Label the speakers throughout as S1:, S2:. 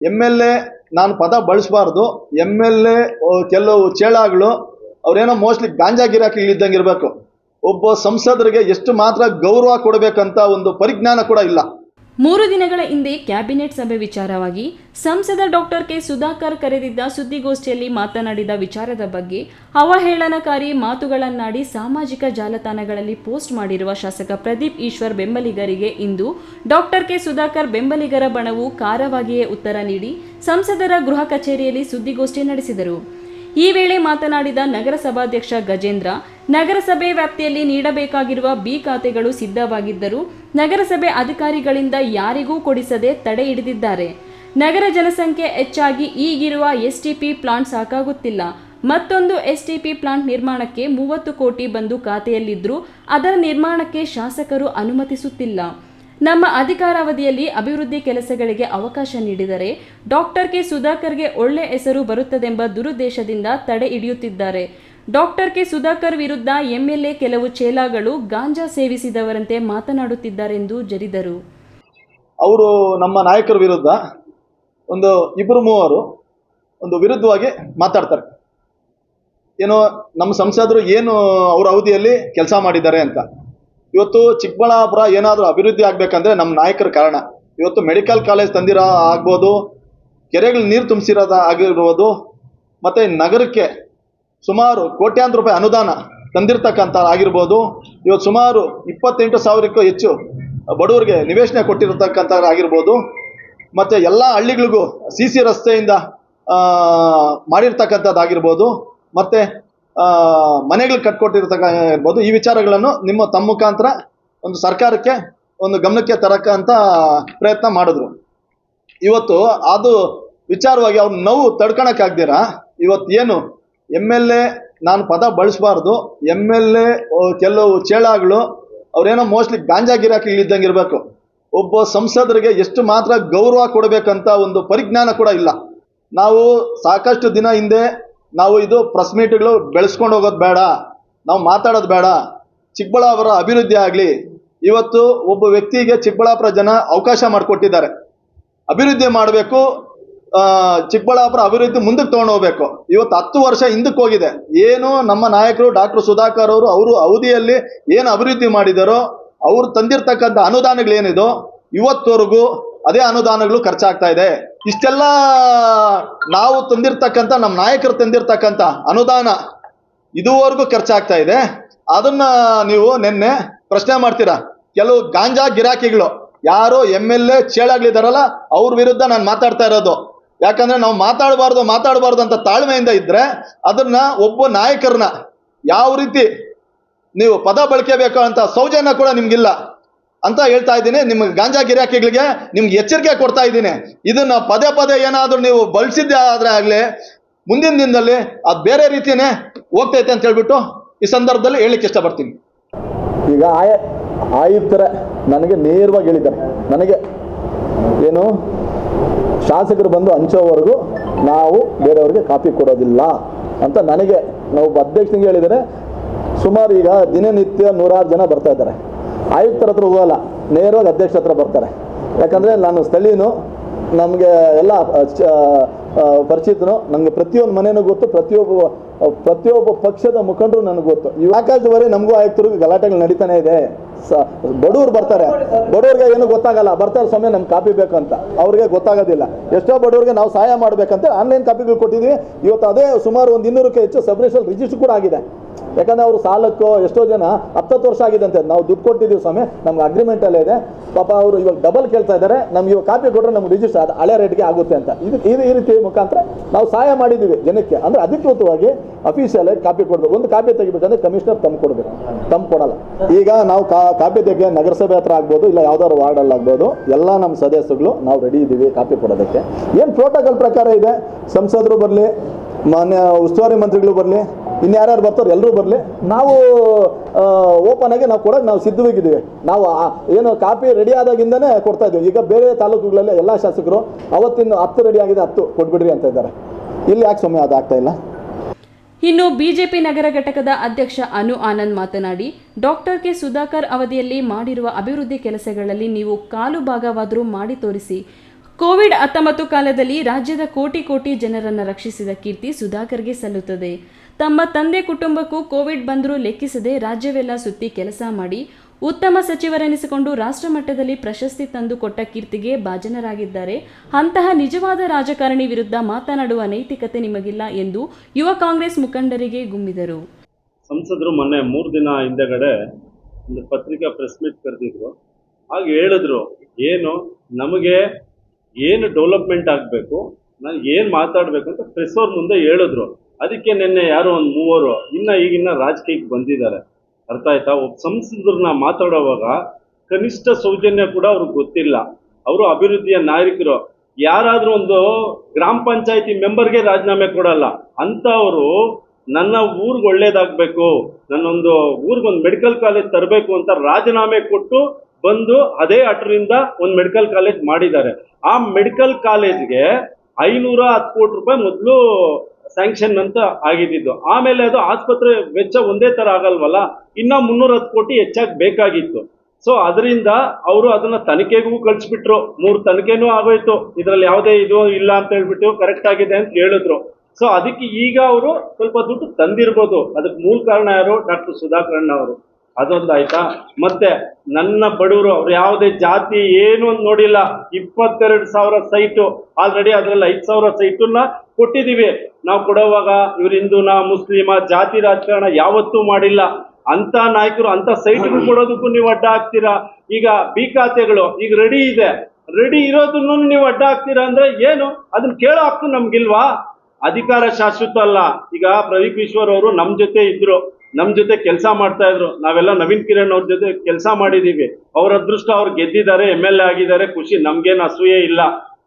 S1: M L A ನಾನು ಪದ ಬಳಸಬಾರ್ದು. ಎಂ ಎಲ್ ಎ ಕೆಲವು ಚೇಳಾಗಳು, ಅವರೇನೋ ಮೋಸ್ಟ್ಲಿ ಗಾಂಜಾ ಗಿರಾಕಿ ಇದ್ದಂಗೆ ಇರಬೇಕು ಒಬ್ಬ ಸಂಸದರಿಗೆ ಎಷ್ಟು ಮಾತ್ರ ಗೌರವ ಕೊಡಬೇಕಂತ ಒಂದು ಪರಿಜ್ಞಾನ ಕೂಡ ಇಲ್ಲ.
S2: ಮೂರು ದಿನಗಳ ಹಿಂದೆ ಕ್ಯಾಬಿನೆಟ್ ಸಭೆ ವಿಚಾರವಾಗಿ ಸಂಸದ ಡಾಕ್ಟರ್ ಕೆ ಸುಧಾಕರ್ ಕರೆದಿದ್ದ ಸುದ್ದಿಗೋಷ್ಠಿಯಲ್ಲಿ ಮಾತನಾಡಿದ ವಿಚಾರದ ಬಗ್ಗೆ ಅವಹೇಳನಕಾರಿ ಮಾತುಗಳನ್ನಾಡಿ ಸಾಮಾಜಿಕ ಜಾಲತಾಣಗಳಲ್ಲಿ ಪೋಸ್ಟ್ ಮಾಡಿರುವ ಶಾಸಕ ಪ್ರದೀಪ್ ಈಶ್ವರ್ ಬೆಂಬಲಿಗರಿಗೆ ಇಂದು ಡಾಕ್ಟರ್ ಕೆ ಸುಧಾಕರ್ ಬೆಂಬಲಿಗರ ಬಣವು ಖಾರವಾಗಿಯೇ ಉತ್ತರ ನೀಡಿ ಸಂಸದರ ಗೃಹ ಕಚೇರಿಯಲ್ಲಿ ಸುದ್ದಿಗೋಷ್ಠಿ ನಡೆಸಿದರು. ಈ ವೇಳೆ ಮಾತನಾಡಿದ ನಗರಸಭಾಧ್ಯಕ್ಷ ಗಜೇಂದ್ರ, ನಗರಸಭೆ ವ್ಯಾಪ್ತಿಯಲ್ಲಿ ನೀಡಬೇಕಾಗಿರುವ ಬಿ ಖಾತೆಗಳು ಸಿದ್ಧವಾಗಿದ್ದರೂ ನಗರಸಭೆ ಅಧಿಕಾರಿಗಳಿಂದ ಯಾರಿಗೂ ಕೊಡಿಸದೆ ತಡೆ ಹಿಡಿದಿದ್ದಾರೆ. ನಗರ ಜನಸಂಖ್ಯೆ ಹೆಚ್ಚಾಗಿ ಈಗಿರುವ ಎಸ್ಟಿಪಿ ಪ್ಲಾಂಟ್ ಸಾಕಾಗುತ್ತಿಲ್ಲ. ಮತ್ತೊಂದು ಎಸ್ಟಿಪಿ ಪ್ಲಾಂಟ್ ನಿರ್ಮಾಣಕ್ಕೆ ಮೂವತ್ತು ಕೋಟಿ ಬಂದು ಖಾತೆಯಲ್ಲಿದ್ದರೂ ಅದರ ನಿರ್ಮಾಣಕ್ಕೆ ಶಾಸಕರು ಅನುಮತಿಸುತ್ತಿಲ್ಲ. ನಮ್ಮ ಅಧಿಕಾರಾವಧಿಯಲ್ಲಿ ಅಭಿವೃದ್ಧಿ ಕೆಲಸಗಳಿಗೆ ಅವಕಾಶ ನೀಡಿದರೆ ಡಾಕ್ಟರ್ ಕೆ ಸುಧಾಕರ್ಗೆ ಒಳ್ಳೆ ಹೆಸರು ಬರುತ್ತದೆಂಬ ದುರುದ್ದೇಶದಿಂದ ತಡೆ ಹಿಡಿಯುತ್ತಿದ್ದಾರೆ. ಡಾಕ್ಟರ್ ಕೆ ಸುಧಾಕರ್ ವಿರುದ್ಧ ಎಂಎಲ್ಎ ಕೆಲವು ಚೇಲಾಗಳು ಗಾಂಜಾ ಸೇವಿಸಿದವರಂತೆ ಮಾತನಾಡುತ್ತಿದ್ದಾರೆಂದು ಜರಿದರು.
S1: ಅವರು ನಮ್ಮ ನಾಯಕರ ವಿರುದ್ಧ ಒಂದು ಇಬ್ಬರು ಮೂವರು ಒಂದು ವಿರುದ್ಧವಾಗಿ ಮಾತಾಡ್ತಾರೆ. ಏನು ನಮ್ಮ ಸಂಸದರು ಏನು ಅವರ ಅವಧಿಯಲ್ಲಿ ಕೆಲಸ ಮಾಡಿದ್ದಾರೆ ಅಂತ. ಇವತ್ತು ಚಿಕ್ಕಬಳ್ಳಾಪುರ ಏನಾದರೂ ಅಭಿವೃದ್ಧಿ ಆಗಬೇಕಂದ್ರೆ ನಮ್ಮ ನಾಯಕರ ಕಾರಣ. ಇವತ್ತು ಮೆಡಿಕಲ್ ಕಾಲೇಜ್ ತಂದಿರೋ ಆಗ್ಬೋದು, ಕೆರೆಗಳು ನೀರು ತುಂಬಿಸಿರೋದು ಆಗಿರ್ಬೋದು, ಮತ್ತು ನಗರಕ್ಕೆ ಸುಮಾರು ಕೋಟ್ಯಾಂತರ ರೂಪಾಯಿ ಅನುದಾನ ತಂದಿರ್ತಕ್ಕಂಥ ಆಗಿರ್ಬೋದು. ಇವತ್ತು ಸುಮಾರು ಇಪ್ಪತ್ತೆಂಟು ಸಾವಿರಕ್ಕೂ ಹೆಚ್ಚು ಬಡವರಿಗೆ ನಿವೇಶನ ಕೊಟ್ಟಿರತಕ್ಕಂಥ ಆಗಿರ್ಬೋದು. ಮತ್ತು ಎಲ್ಲ ಹಳ್ಳಿಗಳಿಗೂ ಸಿ ಸಿ ರಸ್ತೆಯಿಂದ ಮಾಡಿರ್ತಕ್ಕಂಥದ್ದಾಗಿರ್ಬೋದು ಮತ್ತು ಮನೆಗಳು ಕಟ್ಕೊಟ್ಟಿರ್ತಕ್ಕ ಇರ್ಬೋದು ಈ ವಿಚಾರಗಳನ್ನು ನಿಮ್ಮ ತಮ್ಮ ಮುಖಾಂತರ ಒಂದು ಸರ್ಕಾರಕ್ಕೆ ಒಂದು ಗಮನಕ್ಕೆ ತರಕ್ಕಂಥ ಪ್ರಯತ್ನ ಮಾಡಿದ್ರು. ಇವತ್ತು ಅದು ವಿಚಾರವಾಗಿ ಅವ್ರ ನೋವು ತಡ್ಕೊಳಕ್ಕಾಗ್ದಿರ? ಇವತ್ತು ಏನು ಎಂ ಎಲ್ ಎ ನಾನು ಪದ ಬಳಸಬಾರ್ದು. ಎಂ ಎಲ್ ಎ ಕೆಲವು ಚೇಳಾಗಳು, ಅವರೇನೋ ಮೋಸ್ಟ್ಲಿ ಗಾಂಜಾ ಗಿರಾಕಿಗಳಿದ್ದಂಗೆ ಇರಬೇಕು. ಒಬ್ಬ ಸಂಸದರಿಗೆ ಎಷ್ಟು ಮಾತ್ರ ಗೌರವ ಕೊಡಬೇಕಂತ ಒಂದು ಪರಿಜ್ಞಾನ ಕೂಡ ಇಲ್ಲ. ನಾವು ಸಾಕಷ್ಟು ದಿನ ಹಿಂದೆ ನಾವು ಇದು ಪ್ರೆಸ್ ಮೀಟ್ಗಳು ಬೆಳೆಸ್ಕೊಂಡು ಹೋಗೋದು ಬೇಡ. ನಾವು ಮಾತಾಡೋದು ಬೇಡ. ಚಿಕ್ಕಬಳ್ಳಾಪುರ ಅಭಿವೃದ್ಧಿ ಆಗಲಿ, ಇವತ್ತು ಒಬ್ಬ ವ್ಯಕ್ತಿಗೆ ಚಿಕ್ಕಬಳ್ಳಾಪುರ ಜನ ಅವಕಾಶ ಮಾಡಿಕೊಟ್ಟಿದ್ದಾರೆ. ಅಭಿವೃದ್ಧಿ ಮಾಡಬೇಕು ಚಿಕ್ಕಬಳ್ಳಾಪುರ ಅಭಿವೃದ್ಧಿ ಮುಂದಕ್ಕೆ ತಗೊಂಡು ಹೋಗ್ಬೇಕು. ಇವತ್ತು ಹತ್ತು ವರ್ಷ ಹಿಂದಕ್ಕೆ ಹೋಗಿದೆ. ಏನು ನಮ್ಮ ನಾಯಕರು, ಡಾಕ್ಟರ್ ಸುಧಾಕರ್ ಅವರು ಅವರು ಅವಧಿಯಲ್ಲಿ ಏನು ಅಭಿವೃದ್ಧಿ ಮಾಡಿದಾರೋ ಅವ್ರು ತಂದಿರ್ತಕ್ಕಂಥ ಅನುದಾನಗಳೇನಿದೋ ಇವತ್ತವರೆಗೂ ಅದೇ ಅನುದಾನಗಳು ಖರ್ಚಾಗ್ತಾ ಇದೆ. ಇಷ್ಟೆಲ್ಲ ನಾವು ತಂದಿರ್ತಕ್ಕಂಥ, ನಮ್ಮ ನಾಯಕರು ತಂದಿರ್ತಕ್ಕಂಥ ಅನುದಾನ ಇದುವರೆಗೂ ಖರ್ಚಾಗ್ತಾ ಇದೆ. ಅದನ್ನ ನೀವು ನಿನ್ನೆ ಪ್ರಶ್ನೆ ಮಾಡ್ತೀರಾ? ಕೆಲವು ಗಾಂಜಾ ಗಿರಾಕಿಗಳು, ಯಾರು ಎಂ ಎಲ್ ಎ ಚೇಳಾಗ್ಲಿದಾರಲ್ಲ, ಅವ್ರ ವಿರುದ್ಧ ನಾನು ಮಾತಾಡ್ತಾ ಇರೋದು. ಯಾಕಂದ್ರೆ ನಾವು ಮಾತಾಡಬಾರ್ದು ಮಾತಾಡಬಾರ್ದು ಅಂತ ತಾಳ್ಮೆಯಿಂದ ಇದ್ರೆ ಅದನ್ನ ಒಬ್ಬ ನಾಯಕರನ್ನ ಯಾವ ರೀತಿ ನೀವು ಪದ ಬಳಕೆಬೇಕು ಅಂತ ಸೌಜನ್ಯ ಕೂಡ ನಿಮ್ಗಿಲ್ಲ ಅಂತ ಹೇಳ್ತಾ ಇದ್ದೀನಿ. ನಿಮ್ಗೆ ಗಾಂಜಾ ಗಿರಾಕಿಗಳಿಗೆ ನಿಮ್ಗೆ ಎಚ್ಚರಿಕೆ ಕೊಡ್ತಾ ಇದ್ದೀನಿ. ಇದನ್ನ ಪದೇ ಪದೇ ಏನಾದರೂ ನೀವು ಬಳಸಿದ್ದೆ ಆದ್ರೆ ಆಗ್ಲಿ, ಮುಂದಿನ ದಿನದಲ್ಲಿ ಅದು ಬೇರೆ ರೀತಿಯೇ ಹೋಗ್ತೈತೆ ಅಂತ ಹೇಳ್ಬಿಟ್ಟು ಈ ಸಂದರ್ಭದಲ್ಲಿ ಹೇಳಿಕ್ಕೆ ಇಷ್ಟಪಡ್ತೀನಿ.
S3: ಈಗ ಆಯ ನನಗೆ ನೇರವಾಗಿ ಹೇಳಿದ್ದಾರೆ. ನನಗೆ ಏನು? ಶಾಸಕರು ಬಂದು ಹಂಚೋವರೆಗೂ ನಾವು ಬೇರೆಯವ್ರಿಗೆ ಕಾಪಿ ಕೊಡೋದಿಲ್ಲ ಅಂತ ನನಗೆ, ನಾವು ಅಧ್ಯಕ್ಷನಿಗೆ ಹೇಳಿದರೆ ಸುಮಾರು ಈಗ ದಿನನಿತ್ಯ ನೂರಾರು ಜನ ಬರ್ತಾ ಇದ್ದಾರೆ. ಆಯುಕ್ತರ ಹತ್ರ ಹೋಗಲ್ಲ, ನೇರವಾಗಿ ಅಧ್ಯಕ್ಷರ ಹತ್ರ ಬರ್ತಾರೆ. ಯಾಕಂದರೆ ನಾನು ಸ್ಥಳೀಯನು, ನಮಗೆ ಎಲ್ಲ ಪರಿಚಿತನು. ನನಗೆ ಪ್ರತಿಯೊಂದು ಮನೆನೂ ಗೊತ್ತು, ಪ್ರತಿಯೊಬ್ಬ ಪ್ರತಿಯೊಬ್ಬ ಪಕ್ಷದ ಮುಖಂಡರು ನನಗೆ ಗೊತ್ತು. ಆಕಾಶವರೆ ನಮಗೂ ಆಯುಕ್ತರಿಗೂ ಗಲಾಟೆಗಳು ನಡೀತಾನೆ ಇದೆ. ಬಡವ್ರು ಬರ್ತಾರೆ. ಬಡವ್ರಿಗೆ ಏನು ಗೊತ್ತಾಗಲ್ಲ. ಬರ್ತಾರೆ, ಸ್ವಾಮಿ, ನಮ್ಗೆ ಕಾಪಿ ಬೇಕಂತ ಅವ್ರಿಗೆ ಗೊತ್ತಾಗೋದಿಲ್ಲ. ಎಷ್ಟೋ ಬಡವ್ರಿಗೆ ನಾವು ಸಹಾಯ ಮಾಡಬೇಕಂತ ಆನ್ಲೈನ್ ಕಾಪಿಗಳು ಕೊಟ್ಟಿದ್ದೀವಿ ಇವತ್ತು ಅದೇ ಸುಮಾರು ಒಂದು ಇನ್ನೂರಕ್ಕೆ ಹೆಚ್ಚು ಸಬ್ ರಿಜಿಸ್ಟರ್ ರಿಜಿಸ್ಟರ್ ಕೂಡ ಆಗಿದೆ. ಯಾಕಂದ್ರೆ ಅವರು ಸಾಲಕ್ಕೋ ಎಷ್ಟೋ ಜನ ಹತ್ತತ್ತು ವರ್ಷ ಆಗಿದೆ ಅಂತ ನಾವು ದುಡ್ಡು ಕೊಟ್ಟಿದ್ದೀವಿ ಸ್ವಾಮಿ, ನಮ್ಗೆ ಅಗ್ರಿಮೆಂಟ್ ಅಲ್ಲೇ ಇದೆ. ಪಾಪ ಅವರು ಇವಾಗ ಡಬಲ್ ಕೇಳ್ತಾ ಇದ್ದಾರೆ. ನಮ್ಗೆ ಇವಾಗ ಕಾಪಿ ಕೊಟ್ಟರೆ ನಮ್ಗೆ ರಿಜಿಸ್ಟರ್ ಅದು ಹಳೆ ರೇಟ್ಗೆ ಆಗುತ್ತೆ ಅಂತ. ಇದು ಇದು ಈ ರೀತಿ ಮುಖಾಂತರ ನಾವು ಸಹಾಯ ಮಾಡಿದ್ದೀವಿ ಜನಕ್ಕೆ. ಅಂದ್ರೆ ಅಧಿಕೃತವಾಗಿ ಆಗಿ ಕಾಪಿ ಕೊಡಬೇಕು. ಒಂದು ಕಾಪಿ ತೆಗಿಬೇಕಂದ್ರೆ ಕಮಿಷನರ್ ತಮ್ಮ ಕೊಡಬೇಕು. ತಮ್ಮ ಕೊಡಲ್ಲ. ಈಗ ನಾವು ಕಾಪಿ ತೆಗೆ ನಗರಸಭೆ ಹತ್ರ ಆಗ್ಬೋದು, ಇಲ್ಲ ಯಾವ್ದಾದ್ರು ವಾರ್ಡಲ್ಲಿ ಆಗ್ಬೋದು, ಎಲ್ಲ ನಮ್ಮ ಸದಸ್ಯಗಳು ನಾವು ರೆಡಿ ಇದ್ದೀವಿ ಕಾಪಿ ಕೊಡೋದಕ್ಕೆ. ಏನು ಪ್ರೋಟೋಕಾಲ್ ಪ್ರಕಾರ ಇದೆ? ಸಂಸದರು ಬರಲಿ, ಮಾನ್ಯ ಉಸ್ತುವಾರಿ ಮಂತ್ರಿಗಳು ಬರಲಿ ಇನ್ಯಾರ್ಯಾರು ಬರ್ತಾರೋ ಎಲ್ಲರೂ ಬರಲಿ. ನಾವು ಓಪನ್ ಆಗಿ ನಾವು ಕೊಡೋಕೆ ನಾವು ಸಿದ್ಧವಾಗಿದ್ದೀವಿ. ನಾವು ಏನು ಕಾಪಿ ರೆಡಿ ಆದಾಗಿಂದನೇ ಕೊಡ್ತಾ ಇದ್ದೀವಿ. ಈಗ ಬೇರೆ ತಾಲೂಕುಗಳಲ್ಲಿ ಎಲ್ಲ ಶಾಸಕರು ಅವತ್ತಿನ ಹತ್ತು ರೆಡಿ ಆಗಿದೆ, ಹತ್ತು ಕೊಟ್ಬಿಡ್ರಿ ಅಂತ ಇದ್ದಾರೆ. ಇಲ್ಲಿ ಯಾಕೆ ಸಮಯ ಅದಾಗ್ತಾ ಇಲ್ಲ?
S2: ಇನ್ನು ಬಿಜೆಪಿ ನಗರ ಘಟಕದ ಅಧ್ಯಕ್ಷ ಅನು ಆನಂದ್ ಮಾತನಾಡಿ, ಡಾಕ್ಟರ್ ಕೆ ಸುಧಾಕರ್ ಅವಧಿಯಲ್ಲಿ ಮಾಡಿರುವ ಅಭಿವೃದ್ಧಿ ಕೆಲಸಗಳಲ್ಲಿ ನೀವು ಕಾಲು ಭಾಗವಾದರೂ ಮಾಡಿ ತೋರಿಸಿ. ಕೋವಿಡ್ ಹತ್ತೊಂಬತ್ತು ಕಾಲದಲ್ಲಿ ರಾಜ್ಯದ ಕೋಟಿ ಕೋಟಿ ಜನರನ್ನು ರಕ್ಷಿಸಿದ ಕೀರ್ತಿ ಸುಧಾಕರ್ಗೆ ಸಲ್ಲುತ್ತದೆ. ತಮ್ಮ ತಂದೆ ಕುಟುಂಬಕ್ಕೂ ಕೋವಿಡ್ ಬಂದರೂ ಲೆಕ್ಕಿಸದೆ ರಾಜ್ಯವೆಲ್ಲ ಸುತ್ತಿ ಕೆಲಸ ಮಾಡಿ ಉತ್ತಮ ಸಚಿವರೆನಿಸಿಕೊಂಡು ರಾಷ್ಟ್ರ ಮಟ್ಟದಲ್ಲಿ ಪ್ರಶಸ್ತಿ ತಂದು ಕೊಟ್ಟ ಕೀರ್ತಿಗೆ ಭಾಜನರಾಗಿದ್ದಾರೆ. ಅಂತಹ ನಿಜವಾದ ರಾಜಕಾರಣಿ ವಿರುದ್ಧ ಮಾತನಾಡುವ ನೈತಿಕತೆ ನಿಮಗಿಲ್ಲ ಎಂದು ಯುವ ಕಾಂಗ್ರೆಸ್ ಮುಖಂಡರಿಗೆ ಗುಮ್ಮಿದರು.
S4: ಸಂಸದರು ಮೊನ್ನೆ ಮೂರು ದಿನ ಹಿಂದೆಗಡೆ ಒಂದು ಪತ್ರಿಕಾ ಪ್ರೆಸ್ ಮೀಟ್ ಕರೆದಿದ್ರು. ಆಗ ಹೇಳಿದ್ರು, ಏನು, ನಮಗೆ ಏನು ಡೆವಲಪ್ಮೆಂಟ್ ಆಗಬೇಕು, ನಾನು ಏನು ಮಾತಾಡಬೇಕು ಅಂತ ಪ್ರೆಸ್ ಅವ್ರ ಮುಂದೆ ಹೇಳಿದ್ರು. ಅದಕ್ಕೆ ನಿನ್ನೆ ಯಾರೋ ಒಂದು ಮೂವರು ಇನ್ನ ಈಗಿನ್ನ ರಾಜಕೀಯಕ್ಕೆ ಬಂದಿದ್ದಾರೆ. ಅರ್ಥ ಆಯ್ತಾ? ಒಬ್ಬ ಸಂಸದರನ್ನ ಮಾತಾಡೋವಾಗ ಕನಿಷ್ಠ ಸೌಜನ್ಯ ಕೂಡ ಅವ್ರಿಗೆ ಗೊತ್ತಿಲ್ಲ. ಅವರು ಅಭಿವೃದ್ಧಿಯ ನಾಯಕರು ಯಾರಾದರೂ ಒಂದು ಗ್ರಾಮ ಪಂಚಾಯತಿ ಮೆಂಬರ್ಗೆ ರಾಜೀನಾಮೆ ಕೊಡಲ್ಲ. ಅಂಥವರು ನನ್ನ ಊರಿಗೆ ಒಳ್ಳೇದಾಗಬೇಕು, ನನ್ನೊಂದು ಊರಿಗೊಂದು ಮೆಡಿಕಲ್ ಕಾಲೇಜ್ ತರಬೇಕು ಅಂತ ರಾಜೀನಾಮೆ ಕೊಟ್ಟು ಬಂದು ಅದೇ ಅಟರಿಂದ ಒಂದು ಮೆಡಿಕಲ್ ಕಾಲೇಜ್ ಮಾಡಿದ್ದಾರೆ. ಆ ಮೆಡಿಕಲ್ ಕಾಲೇಜ್ಗೆ ಐನೂರ ಹತ್ತು ಕೋಟಿ ರೂಪಾಯಿ ಮೊದಲು ಸ್ಯಾಂಕ್ಷನ್ ಅಂತ ಆಗಿದ್ದು ಆಮೇಲೆ ಅದು ಆಸ್ಪತ್ರೆ ವೆಚ್ಚ ಒಂದೇ ತರ ಆಗಲ್ವಲ್ಲ, ಇನ್ನ ಮುನ್ನೂರ ಹತ್ತು ಕೋಟಿ ಹೆಚ್ಚಾಗಿ ಬೇಕಾಗಿತ್ತು. ಸೊ ಅದರಿಂದ ಅವರು ಅದನ್ನ ತನಿಖೆಗೂ ಕಳಿಸ್ಬಿಟ್ರು. ಮೂರು ತನಿಖೆನೂ ಆಗೋಯ್ತು. ಇದರಲ್ಲಿ ಯಾವುದೇ ಇದು ಇಲ್ಲ ಅಂತ ಹೇಳ್ಬಿಟ್ಟು ಕರೆಕ್ಟ್ ಆಗಿದೆ ಅಂತ ಹೇಳಿದ್ರು. ಸೊ ಅದಕ್ಕೆ ಈಗ ಅವರು ಸ್ವಲ್ಪ ದುಡ್ಡು ತಂದಿರ್ಬೋದು. ಅದಕ್ಕೆ ಮೂಲ ಕಾರಣ ಯಾರು? ಡಾಕ್ಟರ್ ಸುಧಾಕರಣ್ಣ ಅವರು. ಅದೊಂದು ಆಯ್ತಾ? ಮತ್ತೆ ನನ್ನ ಬಡವರು ಅವ್ರು ಯಾವುದೇ ಜಾತಿ ಏನು ಅಂತ ನೋಡಿಲ್ಲ. ಇಪ್ಪತ್ತೆರಡು ಸಾವಿರ ಸೈಟು. ಆಲ್ರೆಡಿ ಅದರಲ್ಲಿ ಐದು ಸಾವಿರ ಸೈಟನ್ನ ಕೊಟ್ಟಿದ್ದೀವಿ. ನಾವು ಕೊಡೋವಾಗ ಇವ್ರು ಹಿಂದೂನ ಮುಸ್ಲಿಮ, ಜಾತಿ ರಾಜಕಾರಣ ಯಾವತ್ತೂ ಮಾಡಿಲ್ಲ. ಅಂತ ನಾಯಕರು ಅಂತ ಸೈಟ್ಗೂ ಕೊಡೋದಕ್ಕೂ ನೀವು ಅಡ್ಡ ಹಾಕ್ತೀರಾ ಈಗ ಬಿ ಖಾತೆಗಳು, ಈಗ ರೆಡಿ ಇದೆ. ರೆಡಿ ಇರೋದನ್ನು ನೀವು ಅಡ್ಡ ಹಾಕ್ತೀರಾ ಅಂದ್ರೆ ಏನು? ಅದನ್ನ ಕೇಳೋ ಹಕ್ಕು ನಮ್ಗಿಲ್ವಾ? ಅಧಿಕಾರ ಶಾಶ್ವತ ಅಲ್ಲ. ಈಗ ಪ್ರದೀಪ್ ಈಶ್ವರ್ ಅವರು ನಮ್ಮ ಜೊತೆ ಇದ್ರು. ನಮ್ಮ ಜೊತೆ ಕೆಲಸ ಮಾಡ್ತಾ ಇದ್ರು. ನಾವೆಲ್ಲ ನವೀನ್ ಕಿರಣ್ ಅವ್ರ ಜೊತೆ ಕೆಲಸ ಮಾಡಿದೀವಿ. ಅವ್ರ ಅದೃಷ್ಟ ಅವ್ರು ಗೆದ್ದಿದ್ದಾರೆ, ಎಂ ಎಲ್ ಎ ಆಗಿದ್ದಾರೆ. ಖುಷಿ, ನಮ್ಗೇನು ಅಸೂಯೆ ಇಲ್ಲ.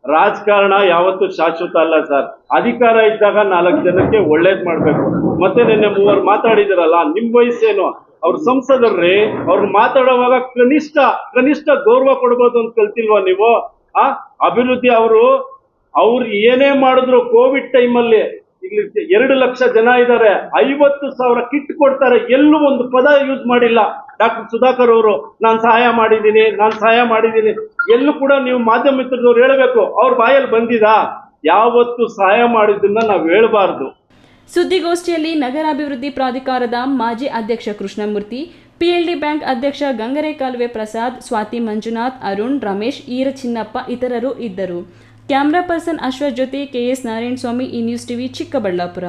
S4: ರಾಜಕಾರಣ ಯಾವತ್ತೂ ಶಾಶ್ವತ ಅಲ್ಲ ಸರ್. ಅಧಿಕಾರ ಇದ್ದಾಗ ನಾಲ್ಕು ಜನಕ್ಕೆ ಒಳ್ಳೇದ್ ಮಾಡ್ಬೇಕು. ಮತ್ತೆ ನಿನ್ನೆ ಮೂವರು ಮಾತಾಡಿದಿರಲ್ಲ, ನಿಮ್ ವಯಸ್ಸೇನು? ಅವ್ರ ಸಂಸದರ್ರಿ, ಅವ್ರು ಮಾತಾಡೋವಾಗ ಕನಿಷ್ಠ ಕನಿಷ್ಠ ಗೌರವ ಕೊಡ್ಬೋದು ಅಂತ ಕಲ್ತಿಲ್ವಾ ನೀವು? ಆ, ಅಭಿವೃದ್ಧಿ ಅವರು, ಅವ್ರು ಏನೇ ಮಾಡಿದ್ರು ಕೋವಿಡ್ ಟೈಮಲ್ಲಿ ಇಲ್ಲಿ ಎರಡು ಲಕ್ಷ ಜನ ಇದ್ದಾರೆ. ಐವತ್ತು ಸಾವಿರ ಕಿಟ್ ಕೊಡ್ತಾರೆ. ಎಲ್ಲೂ ಒಂದು ಪದ ಯೂಸ್ ಮಾಡಿಲ್ಲ. ಡಾಕ್ಟರ್ ಸುಧಾಕರ್ ಅವರು, ನಾನು ಸಹಾಯ ಮಾಡಿದ್ದೀನಿ, ನಾನು ಸಹಾಯ ಮಾಡಿದ್ದೀನಿ. ಎಲ್ಲೂ ಕೂಡ ನೀವು ಮಾಧ್ಯಮ ಮಿತ್ರದವ್ರು ಹೇಳಬೇಕು, ಅವ್ರ ಬಾಯಲ್ಲಿ ಬಂದಿದಾ? ಯಾವತ್ತು ಸಹಾಯ ಮಾಡಿದ್ದನ್ನ ನಾವು ಹೇಳಬಾರ್ದು.
S2: ಸುದ್ದಿಗೋಷ್ಠಿಯಲ್ಲಿ ನಗರಾಭಿವೃದ್ಧಿ ಪ್ರಾಧಿಕಾರದ ಮಾಜಿ ಅಧ್ಯಕ್ಷ ಕೃಷ್ಣಮೂರ್ತಿ ಪಿಎಲ್ಡಿ ಬ್ಯಾಂಕ್ ಅಧ್ಯಕ್ಷ ಗಂಗರೆ ಕಾಲುವೆ ಪ್ರಸಾದ್, ಸ್ವಾತಿ ಮಂಜುನಾಥ್, ಅರುಣ್, ರಮೇಶ್ ಈರ ಚಿನ್ನಪ್ಪ ಇತರರು ಇದ್ದರು. ಕ್ಯಾಮ್ರಾ ಪರ್ಸನ್ ಅಶ್ವಥ್ ಜೊತೆ ಕೆಎಸ್ ನಾರಾಯಣಸ್ವಾಮಿ ಈ ನ್ಯೂಸ್ ಟಿವಿ ಚಿಕ್ಕಬಳ್ಳಾಪುರ